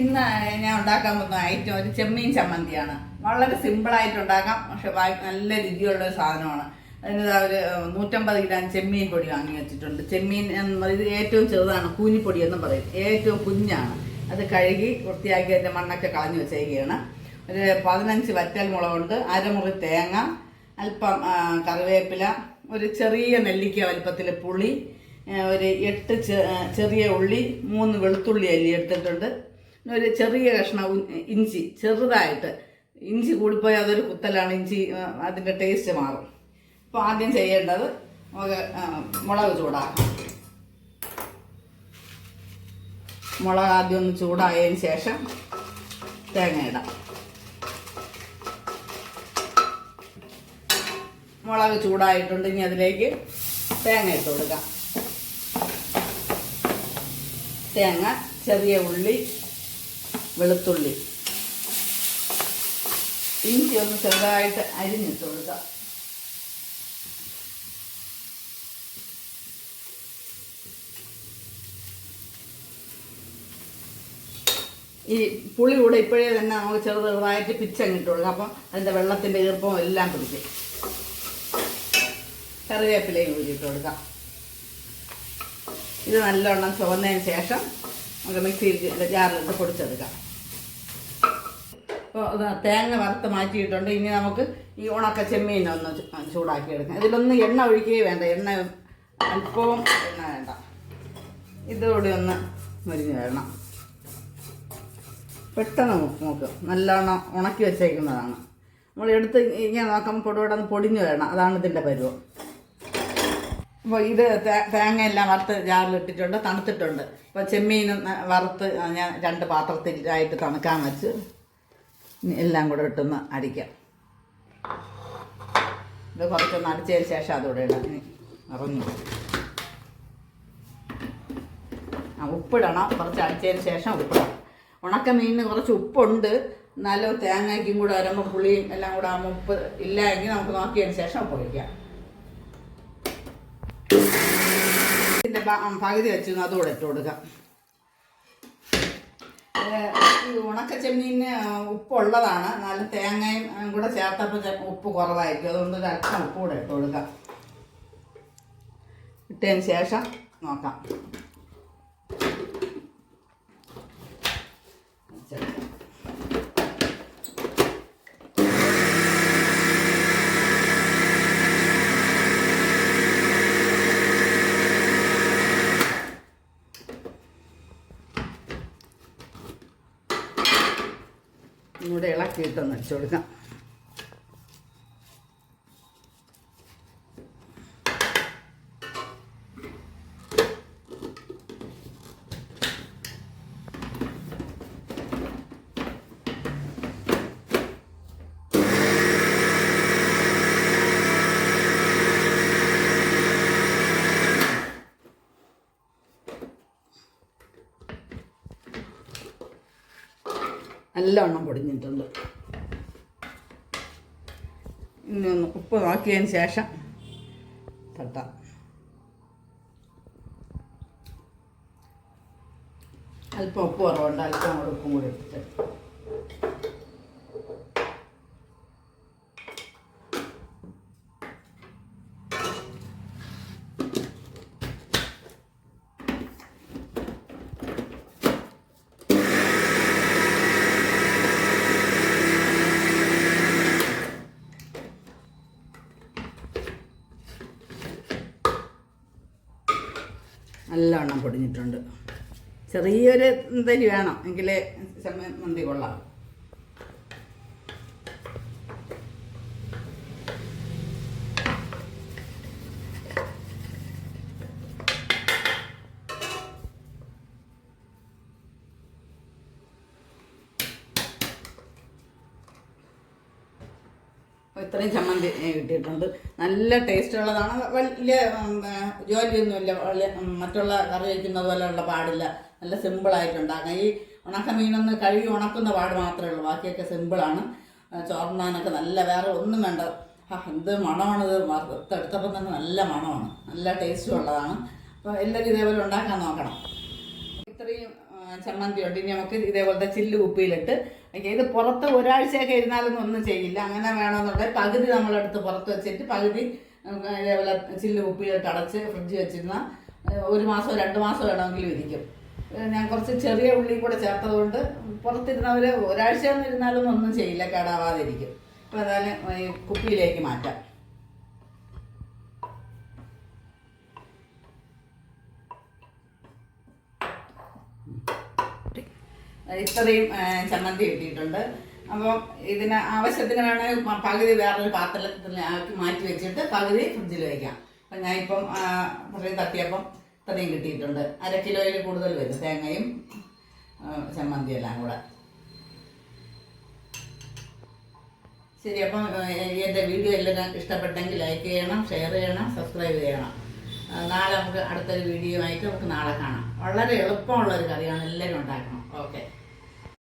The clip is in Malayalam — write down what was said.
ഇന്ന് ഞാൻ ഉണ്ടാക്കാൻ പോകുന്ന ഐറ്റം ഒരു ചെമ്മീൻ ചമ്മന്തിയാണ്. വളരെ സിമ്പിളായിട്ട് ഉണ്ടാക്കാം പക്ഷെ നല്ല രുചിയുള്ള ഒരു സാധനമാണ്. അതിന് ഒരു നൂറ്റമ്പത് ഗ്രാം ചെമ്മീൻ പൊടി വാങ്ങി വെച്ചിട്ടുണ്ട്. ചെമ്മീൻ എന്ന് പറയുന്നത് ഏറ്റവും ചെറുതാണ് കൂനിപ്പൊടി എന്ന് പറയും. ഏറ്റവും കുഞ്ഞാണ്. അത് കഴുകി വൃത്തിയാക്കി അതിന്റെ മണ്ണൊക്കെ കളഞ്ഞു വെച്ചേക്കുകയാണ് ഒരു പതിനഞ്ച് വറ്റൽ മുളകുണ്ട് അരമുറി തേങ്ങ അല്പം കറിവേപ്പില ഒരു ചെറിയ നെല്ലിക്ക വലിപ്പത്തിൽ പുളി ഒരു എട്ട് ചെറിയ ഉള്ളി മൂന്ന് വെളുത്തുള്ളി അല്ലി എടുത്തിട്ടുണ്ട്. ഒരു ചെറിയ കഷ്ണം ഇഞ്ചി ചെറുതായിട്ട്. ഇഞ്ചി കൂടിപ്പോയി അതൊരു കുത്തലാണ് ഇഞ്ചി അതിന്റെ ടേസ്റ്റ് മാറും. അപ്പോൾ ആദ്യം ചെയ്യേണ്ടത് നമുക്ക് മുളക് ചൂടാക്കാം മുളക് ആദ്യം ഒന്ന് ചൂടായതിന് ശേഷം തേങ്ങ ഇടാം. മുളക് ചൂടായിട്ടുണ്ട് ഇനി അതിലേക്ക് തേങ്ങ ഇട്ട് കൊടുക്കാം. തേങ്ങ ചെറിയ ഉള്ളി വെളുത്തുള്ളി. ഇഞ്ചി ഒന്ന് ചെറുതായിട്ട് അരിഞ്ഞിട്ട് കൊടുക്കാം. ഈ പുളി കൂടെ ഇപ്പോഴേ തന്നെ നമുക്ക് ചെറു ചെറുതായിട്ട് പിച്ചങ്ങിട്ട് കൊടുക്കാം. അപ്പം അതിന്റെ വെള്ളത്തിന്റെ ഈർപ്പം എല്ലാം പിടിക്കും. കറിവേപ്പിലയും ഊരിയിട്ട് കൊടുക്കാം. ഇത് നല്ലോണം ചുവന്നതിന് ശേഷം നമുക്ക് മിക്സിയിൽ ജാറിലിട്ട് പൊടിച്ചെടുക്കാം. തേങ്ങ വറുത്ത് മാറ്റിയിട്ടുണ്ട്. ഇനി നമുക്ക് ഈ ഉണക്ക ചെമ്മീൻ ഒന്ന് ചൂടാക്കി എടുക്കാം. ഇതിലൊന്നും എണ്ണ ഒഴിക്കുകയേ വേണ്ട. എണ്ണ അല്പവും എണ്ണ വേണ്ട. ഇതോടെ ഒന്ന് മരിഞ്ഞ് വരണം. പെട്ടെന്ന് നോക്ക് നല്ലോണം ഉണക്കി വെച്ചേക്കുന്നതാണ്. നമ്മൾ എടുത്ത് ഇങ്ങനെ നോക്കുമ്പോൾ പൊടിയോടെ ഒന്ന് പൊടിഞ്ഞു വരണം. അതാണ് ഇതിന്റെ പരുവം. അപ്പോൾ ഇത് തേങ്ങ എല്ലാം വറുത്ത് ജാറിലിട്ടിട്ടുണ്ട് തണുത്തിട്ടുണ്ട്. അപ്പോൾ ചെമ്മീൻ വറുത്ത് ഞാൻ രണ്ട് പാത്രത്തിലായിട്ട് തണുക്കാൻ വെച്ച് എല്ലാം കൂടെ ഇട്ടൊന്ന് അടിക്കാം. ഇത് കുറച്ചൊന്ന് അടിച്ചതിന് ശേഷം അതോടെ ഇടാം. ഇറങ്ങി ആ ഉപ്പിടണം. കുറച്ച് അടിച്ചതിന് ശേഷം ഉപ്പിടണം. ഉണക്ക മീനിന് കുറച്ച് ഉപ്പുണ്ട്. എന്നാലും തേങ്ങയ്ക്കും കൂടെ വരുമ്പോൾ പുളിയും എല്ലാം കൂടെ ആകുമ്പോൾ ഉപ്പ് ഇല്ല എങ്കിൽ നമുക്ക് നോക്കിയതിന് ശേഷം ഉപ്പ് ഒഴിക്കാം. ഇതിന്റെ പകുതി വെച്ച് അതുകൂടെ ഇട്ട് കൊടുക്കാം. ഈ ഉണക്ക ചെമ്മീന് ഉപ്പുള്ളതാണ്. നല്ല തേങ്ങയും കൂടെ ചേർത്തപ്പോൾ ഉപ്പ് കുറവായിരിക്കും. അതുകൊണ്ട് ഒരു ഉപ്പ് കൂടെ ഇട്ട് കൊടുക്കാം. ഇട്ടതിന് ശേഷം നോക്കാം. ഇങ്ങോട്ട് ഇളക്കിയിട്ടൊന്ന് വെച്ച് കൊടുക്കാം. നല്ലവണ്ണം പൊടിഞ്ഞിട്ടുണ്ട്. ഇനി ഒന്ന് ഉപ്പ് നോക്കിയതിന് ശേഷം തട്ടാം. അല്പം ഉപ്പ് കുറവുണ്ട് അല്പം കൂടെ ഉപ്പും കൂടി ഇട്ടിട്ട്. നല്ലവണ്ണം പൊടിഞ്ഞിട്ടുണ്ട്. ചെറിയൊരു തരി വേണം. എങ്കിലേ മന്തി കൊള്ളാം. ഇത്രയും ചമ്മന്തി കിട്ടിയിട്ടുണ്ട്. നല്ല ടേസ്റ്റ് ഉള്ളതാണ്. വലിയ ജോലിയൊന്നുമില്ല. വലിയ മറ്റുള്ള കറി വയ്ക്കുന്നത് പോലെയുള്ള പാടില്ല. നല്ല സിമ്പിളായിട്ട് ഉണ്ടാക്കാം ഈ ഉണക്ക മീനൊന്ന് കഴുകി ഉണക്കുന്ന പാട് മാത്രമേ ഉള്ളൂ. ബാക്കിയൊക്കെ സിമ്പിളാണ് ചോറിനാനൊക്കെ നല്ല വേറെ ഒന്നും വേണ്ട. എന്ത് മണമാണിത്. വറുത്തെടുത്തപ്പം തന്നെ നല്ല മണമാണ്. നല്ല ടേസ്റ്റും ഉള്ളതാണ്. അപ്പോൾ എല്ലാവരും ഇതേപോലെ ഉണ്ടാക്കാൻ നോക്കണം. ഇത്രയും ചമ്മന്തി ഉണ്ട് ഇനി നമുക്ക് ഇതേപോലത്തെ ചില്ല് കുപ്പിയിലിട്ട്. ഇത് പുറത്ത് ഒരാഴ്ചയൊക്കെ ഇരുന്നാലൊന്നും ഒന്നും ചെയ്യില്ല. അങ്ങനെ വേണമെന്നുണ്ടെങ്കിൽ പകുതി നമ്മളെടുത്ത് പുറത്ത് വെച്ചിട്ട് പകുതി ഇതേപോലെ ചില്ല് കുപ്പിയിലിട്ട് അടച്ച് ഫ്രിഡ്ജ് വെച്ചിരുന്ന ഒരു മാസമോ രണ്ട് മാസമോ വേണമെങ്കിലും ഇരിക്കും. ഞാൻ കുറച്ച് ചെറിയ ഉള്ളി കൂടെ ചേർത്തതുകൊണ്ട് പുറത്തിരുന്നവർ ഒരാഴ്ച ഇരുന്നാലൊന്നും ഒന്നും ചെയ്യില്ല കേടാവാതിരിക്കും. അപ്പോൾ അതാണ് കുപ്പിയിലേക്ക് മാറ്റാം. ഇത്രയും ചമ്മന്തി കിട്ടിയിട്ടുണ്ട്. അപ്പം ഇതിന് ആവശ്യത്തിന് വേണമെങ്കിൽ പകുതി വേറൊരു പാത്രത്തിൽ ആക്കി മാറ്റി വെച്ചിട്ട് പകുതി ഫ്രിഡ്ജിൽ വയ്ക്കാം അപ്പം ഞാൻ ഇപ്പം ഇത്രയും തട്ടിയപ്പം ഇത്രയും കിട്ടിയിട്ടുണ്ട്. അര കിലോയിൽ കൂടുതൽ വരും തേങ്ങയും ചമ്മന്തിയും ചമ്മന്തി എല്ലാം കൂടെ. ശരി അപ്പം എന്റെ വീഡിയോ എല്ലാവരും ഇഷ്ടപ്പെട്ടെങ്കിൽ ലൈക്ക് ചെയ്യണം ഷെയർ ചെയ്യണം സബ്സ്ക്രൈബ് ചെയ്യണം. നാളെ നമുക്ക് അടുത്തൊരു വീഡിയോ ആയിട്ട് നമുക്ക് നാളെ കാണാം. വളരെ എളുപ്പമുള്ള ഒരു കറിയാണ് എല്ലാവരും ഉണ്ടാക്കണം. ഓക്കെ